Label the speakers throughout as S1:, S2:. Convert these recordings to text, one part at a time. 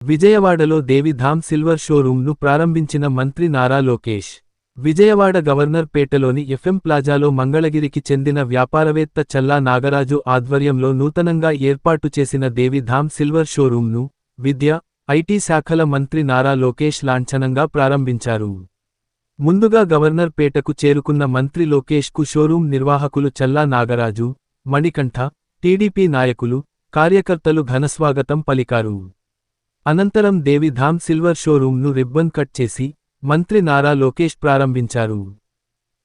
S1: విజయవాడలో దేవిధామ్ సిల్వర్ షోరూంను ప్రారంభించిన మంత్రి నారా లోకేష్ విజయవాడ గవర్నర్ పేటలోని ఎఫ్ఎం ప్లాజాలో మంగళగిరికి చెందిన వ్యాపారవేత్త చల్లా నాగరాజు ఆధ్వర్యంలో నూతనంగా ఏర్పాటు చేసిన దేవిధామ్ సిల్వర్ షోరూంను విద్య ఐటీ శాఖల మంత్రి నారా లోకేష్ లాంఛనంగా ప్రారంభించారు. ముందుగా గవర్నర్ పేటకు చేరుకున్న మంత్రి లోకేష్కు షోరూం నిర్వాహకులు చల్లా నాగరాజు మణికంఠ టీడీపీ నాయకులు కార్యకర్తలు ఘనస్వాగతం పలికారు. అనంతరం దేవి ధామ్ సిల్వర్ షోరూంను రిబ్బన్ కట్ చేసి మంత్రి నారా లోకేష్ ప్రారంభించారు.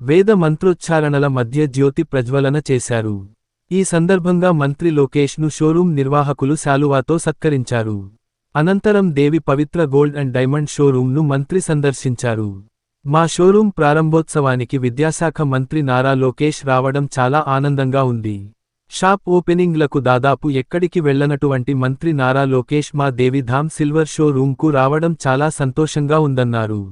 S1: వేద మంత్రోచ్చారణల మధ్య జ్యోతి ప్రజ్వలన చేశారు. ఈ సందర్భంగా మంత్రి లోకేష్ను షోరూం నిర్వాహకులు శాలువాతో సత్కరించారు. అనంతరం Devi Pavitra gold and diamond షోరూంను మంత్రి సందర్శించారు. మా షోరూం ప్రారంభోత్సవానికి విద్యాశాఖ మంత్రి నారా లోకేష్ రావడం చాలా ఆనందంగా ఉంది. షాప్ ఓపెనింగ్లకు దాదాపు ఎక్కడికి వెళ్ళనటువంటి మంత్రి నారా లోకేష్ మా దేవిధామ్ సిల్వర్ షో రూంకు రావడం చాలా సంతోషంగా ఉందన్నారు.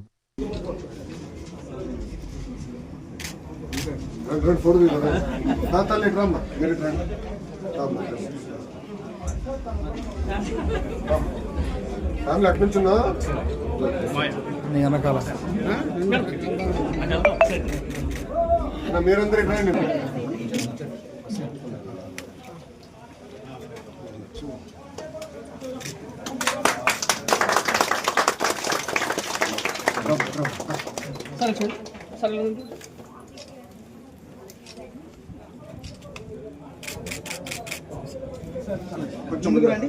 S2: రెండు రెండు రండి రండి కొంచెం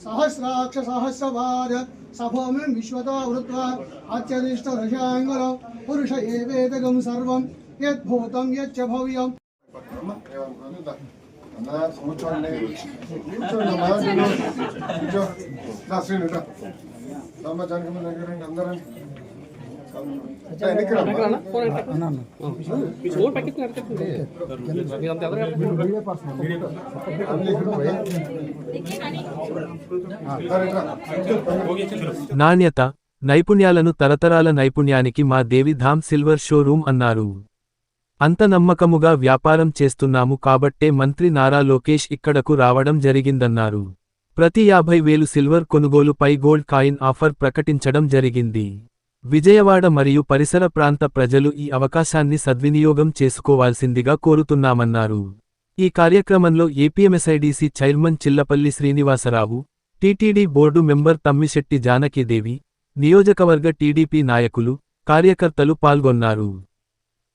S3: సహస్రాక్ష సహస్రపాద సభోమిం విశ్వతో వృత్వా అత్యధిష్టదశాంగులం పురుష ఏవేదగం సర్వం యద్భూతం యచ్చ భవ్యం.
S2: కూర్చోండి కూర్చోండి కూర్చో. కూర్చో దా, శ్రీను జానకమ్మ దగ్గర రండి,
S1: నాణ్యత నైపుణ్యాలను తరతరాల నైపుణ్యానికి మా దేవిధామ్ సిల్వర్ షోరూం అన్నారు. అంత నమ్మకముగా వ్యాపారం చేస్తున్నాము కాబట్టే మంత్రి నారా లోకేష్ ఇక్కడకు రావడం జరిగిందన్నారు. ప్రతి యాభై వేలు సిల్వర్ కొనుగోలుపై గోల్డ్ కాయిన్ ఆఫర్ ప్రకటించడం జరిగింది. విజయవాడ మరియు పరిసర ప్రాంత ప్రజలు ఈ అవకాశాన్ని సద్వినియోగం చేసుకోవాల్సిందిగా కోరుతున్నామన్నారు. ఈ కార్యక్రమంలో APMSIDC chairman Chillapalli Srinivasarao TTD board member Tammisetti Janakidevi నియోజకవర్గ టీడీపీ నాయకులు కార్యకర్తలు పాల్గొన్నారు.